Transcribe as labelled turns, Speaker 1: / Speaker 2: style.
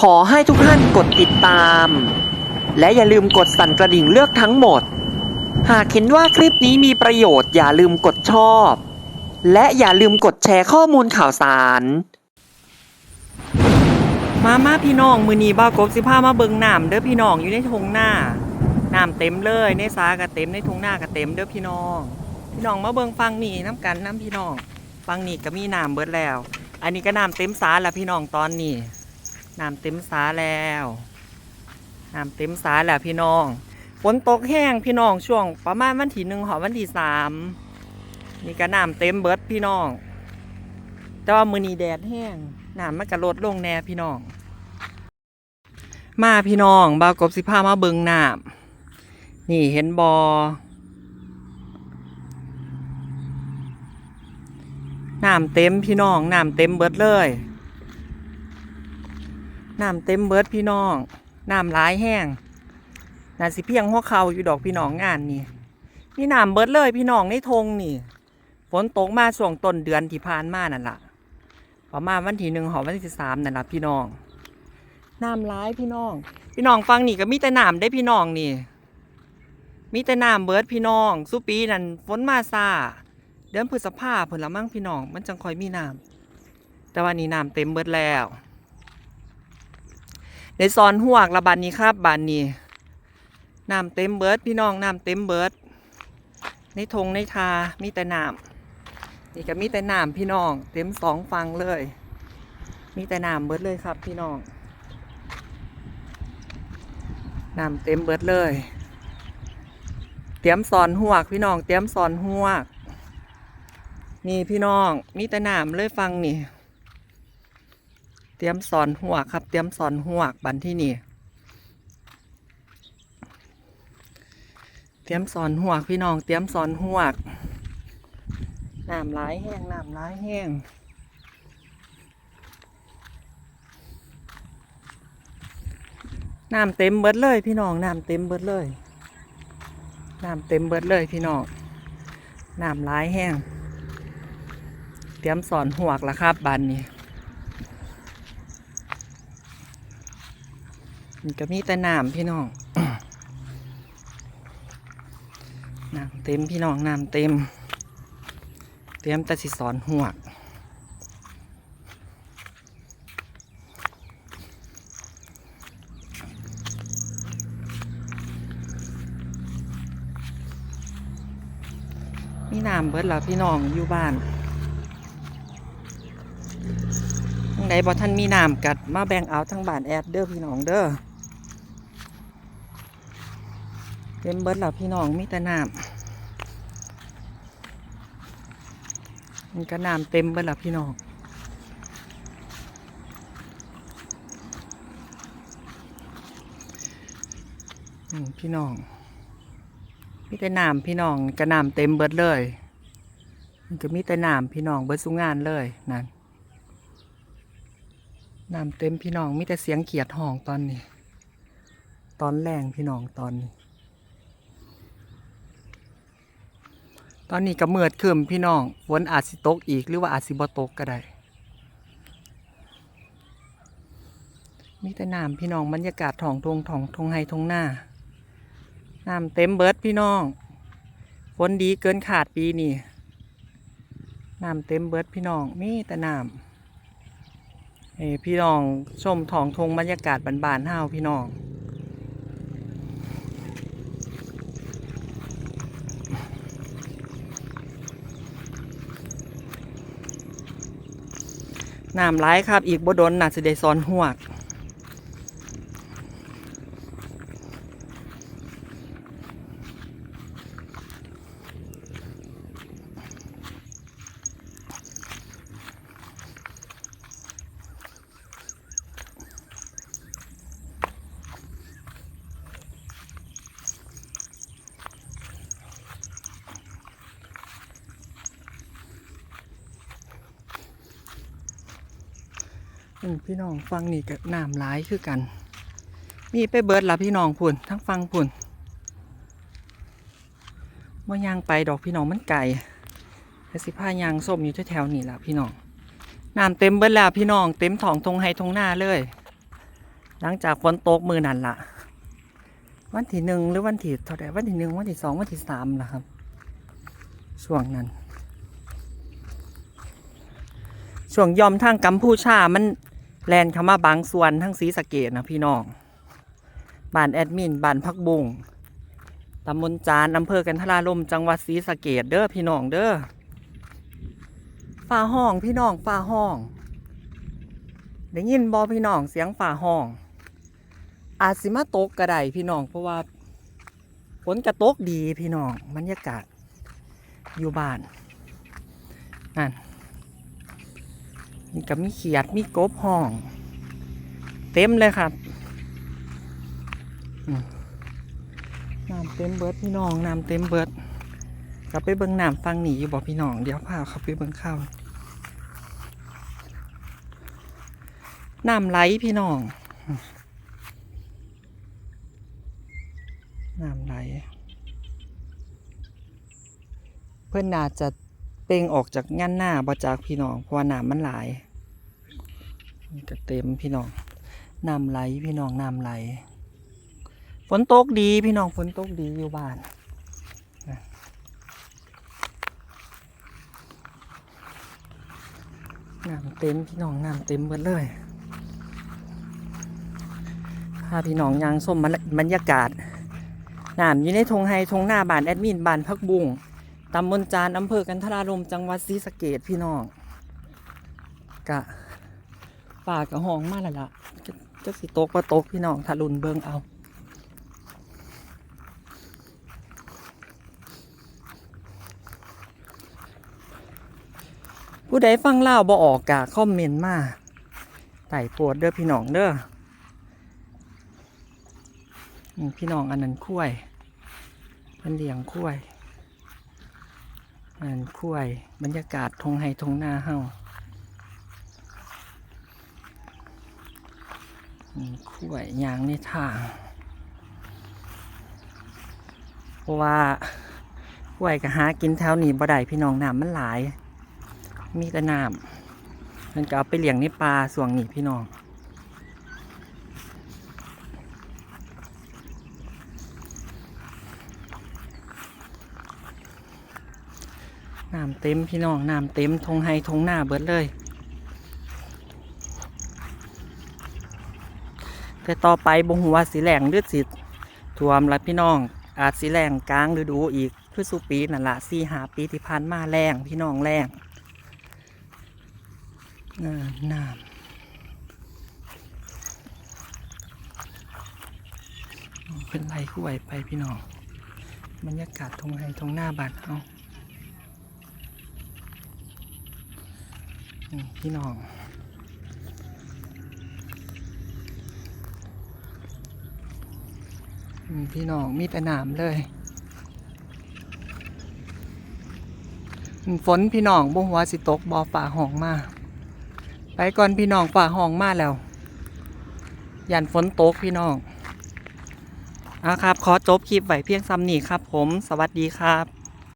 Speaker 1: ขอให้ทุกท่านกดติดตาม และอย่าลืมกดสั่นกระดิ่งเลือกทั้งหมด หากเห็นว่าคลิปนี้มีประโยชน์อย่าลืมกดชอบ และอย่าลืมกดแชร์ข้อมูลข่าวสาร มามาพี่น้องมือนีบ้ากบสิพามาเบิงน้ำเด้อพี่น้องอยู่ในทงหน้าน้ำเต็มเลยในสาก็เต็มในทงหน้าก็เต็มเด้อพี่น้อง พี่น้องมาเบิงฟังนี่น้ำกันน้ำพี่น้องฟังนี่ก็มีน้ำเบิดแล้ว อันนี้ก็น้ำเต็มสาแล้วพี่น้องตอนนี้ น้ำเต็มสาแล้วน้ำเต็มสาแล้วพี่น้อง ฝนตกแห้งพี่น้องช่วง ประมาณวันที่หนึ่งหอวันที่สามนี่ก็น้ำเต็มเบิดพี่น้อง แต่ว่ามือนีแดดแห้งน้ำมันก็ลดลงแน่พี่น้อง มาพี่น้องบากบสิพามาเบิงน้ำนี่เห็นบอน้ำเต็มพี่น้องน้ำเต็มเบิดเลย น้ำเต็มเบิดพี่น้องน้ำหลายแห้งน่าสิเพียงหัวเข่าอยู่ดอกพี่น้องงานนี่นี่น้ำเบิดเลยพี่น้องในทงนี่ฝนตกมาช่วงต้นเดือนที่ผ่านมานั่นล่ะประมาณวันที่หนึ่งหอวันที่สามนั่นล่ะพี่น้องน้ำร้ายพี่น้อง พี่น้องฟังนี่ก็มีแต่น้ำได้พี่น้องนี่ มีแต่น้ำเบิดพี่น้องสุปีนั่นฝนมาซาเดือนพฤษภาเพิ่นละมั่งพี่น้อง มันจังคอยมีน้ำแต่วันนี้น้ำเต็มเบิดแล้ว ในซอนหวกละบานนี้ครับบานนี้น้ำเต็มเบิร์ดพี่น้องน้ำเต็มเบิร์ดในทงในทามีแต่น้ำนี่ก็มีแต่น้ำพี่น้อง เต็มสองฟังเลย มีแต่น้ำเบิร์ดเลยครับ พี่น้องน้ำเต็มเบิร์ดเลย เตรียมสอนหวกพี่น้อง เตรียมสอนหวกนี่พี่น้องมีแต่น้ำเลยฟังนี่ เตรียมสอนหวกครับ เตรียมสอนหวกบันที่นี่ เตรียมสอนหวกพี่น้อง เตรียมสอนหวกน้ำร้ายแห้งน้ำร้ายแห้งน้ำเต็มเบิดเลย พี่น้องน้ำเต็มเบิดเลยน้ำเต็มเบิดเลยพี่น้องน้ำร้ายแห้ง เตรียมสอนหวกแล้วครับบันนี้มัน ก็มีแต่น้ำพี่น้องน้ำเต็มพี่น้องน้ำเต็ม เตรียมแต่สิสอนหวกมีน้ำเบิดแล้วพี่น้องอยู่บ้านทั้งใดบ่ท่านมีน้ำกัดมาแบ่งเอาทั้งบ้านแอดเด้อพี่น้องเด้อเต็มเบิดแล้วพี่น้องมีแต่น้ำมันก็น้ำเต็มเบิดแล้วพี่น้องพี่น้องมีแต่น้ำพี่น้องกระน้ำเต็มเบิดเลยมันก็มีแต่น้ำพี่น้องเบิดสุงานเลยนั่นน้ำเต็มพี่น้องมีแต่เสียงเขียดห้องตอนนี้ ตอนแรงพี่น้องตอนนี้ ตอนนี้ก็เมือดขึ้นพี่น้องฝนอาจสิตกอีกหรือว่าอาจสิบ่ตกก็ได้มีแต่น้ำพี่น้องบรรยากาศท้องทงท้องทงไฮทงหน้าน้ำเต็มเบิดพี่น้องฝนดีเกินขาดปีนี้น้ำเต็มเบิดพี่น้องมีแต่น้ำเอพี่น้องชมท้องทงบรรยากาศบานๆห้าวพี่น้อง น้ำไหลครับ อีกบ่โดนน่าสิได้ซ้อนหวก พี่น้องฟังนี่ก็น้ำร้ายคือกันมีไปเบิดละพี่น้องพุ่นทั้งฟังพุ่นว่ายางไปดอกพี่น้องมันไก่แต่สิผ้ายางส้มอยู่แถวๆนี่ละพี่น้องน้ำเต็มเบิดแล้วพี่น้องเต็มท้องทงไฮทงหน้าเลย หลังจากฝนตกมือนั่นละวันที่หนึ่งหรือวันที่เท่าไหร่วันที่หนึ่งวันที่สองวันที่สามละครับช่วงนั้นช่วงยอมทางกัมพูชามัน แลนเข้ามาบางส่วนทั้งสีสะเกตนะพี่น้องบ้านแอดมินบ้านพักบุงตำบลจานอำเภอกันทราลมจังหวัดศรีสะเกดเด้อพี่น้องเด้อฝ่าห้องพี่น้องฝ่าห้องได้ยินบอพี่น้องเสียงฝ่าห้อง อาจสิมาตกกระไดพี่น้องเพราะว่าฝนกระตกดีพี่น้องบรรยากาศอยู่บ้านนั่น นี่ก็มีเขียดมีกบห้อง เต็มเลยครับน้ำเต็มเบิดพี่น้องน้ำเต็มเบิดกลับไปเบิ่งน้ำฟังหนีอยู่บอกพี่น้องเดี๋ยวพาเขาไปเบิ่งข้าวน้ำไหลพี่น้องน้ำไหล เพื่อนน่าจะ เป่งออกจากงานหน้าบ่จากพี่น้องเพราะว่าน้ำมันหลายก็เต็มพี่น้องน้ำไหลพี่น้องน้ำไหลฝนตกดีพี่น้องฝนตกดีอยู่บ้านน้ำเต็มพี่น้องน้ำเต็มหมดเลยพาพี่น้องยางส้มบรรยากาศน้ำอยู่ในทงไฮทงหน้าบ้านแอดมินบ้านพักบุ้ง ตำบลจานอำเภอกันทรารมจังหวัดศรีสะเกดพี่น้องกะป่ากะห้องมาแล้วล่ะจะจะสิตกว่าตกพี่น้องทารุนเบิงเอาผู้ใดฟังเล่าบ่ออกกะคอมเมนต์มาไต่โพดเด้อพี่น้องเด้อพี่น้องอันนั้นคุ้ยเป็นเลี้ยงคุ้ย อันคุ้ยบรรยากาศทงไฮทงหน้าเฮาคุ้ยยางในทางเพราะว่าคุ้ยก็หากินแถวนี้บ่ได้พี่น้องน้ำมันหลาย มีแต่น้ำมันก็เอาไปเลี้ยงในปลาส่วงนี้พี่น้อง น้ำเต็มพี่น้องน้ำเต็มทงไฮทงหน้าเบิดเลย แต่ต่อไปบงหัวสีแหลงหรือสิท่วมละพี่น้อง อาจสีแหลงกลางฤดูอีกคือสุปีนั่นละสี่หาปีที่ผ่านมาแรงพี่น้องแรงน้ำน้ำเป็นไรคู่ไหวไปพี่น้องบรรยากาศทงไฮทงหน้าบานเอา พี่น้อง พี่น้องมีแต่น้ำเลยฝนพี่น้องบ่หัวาสิตกบอฝ่าห้องมา ไปก่อนพี่น้องฝ่าห้องมาแล้วยันฝนตกพี่น้องอะครับ ขอจบคลิปไว้เพียงซ้ำนี้ครับผม สวัสดีครับ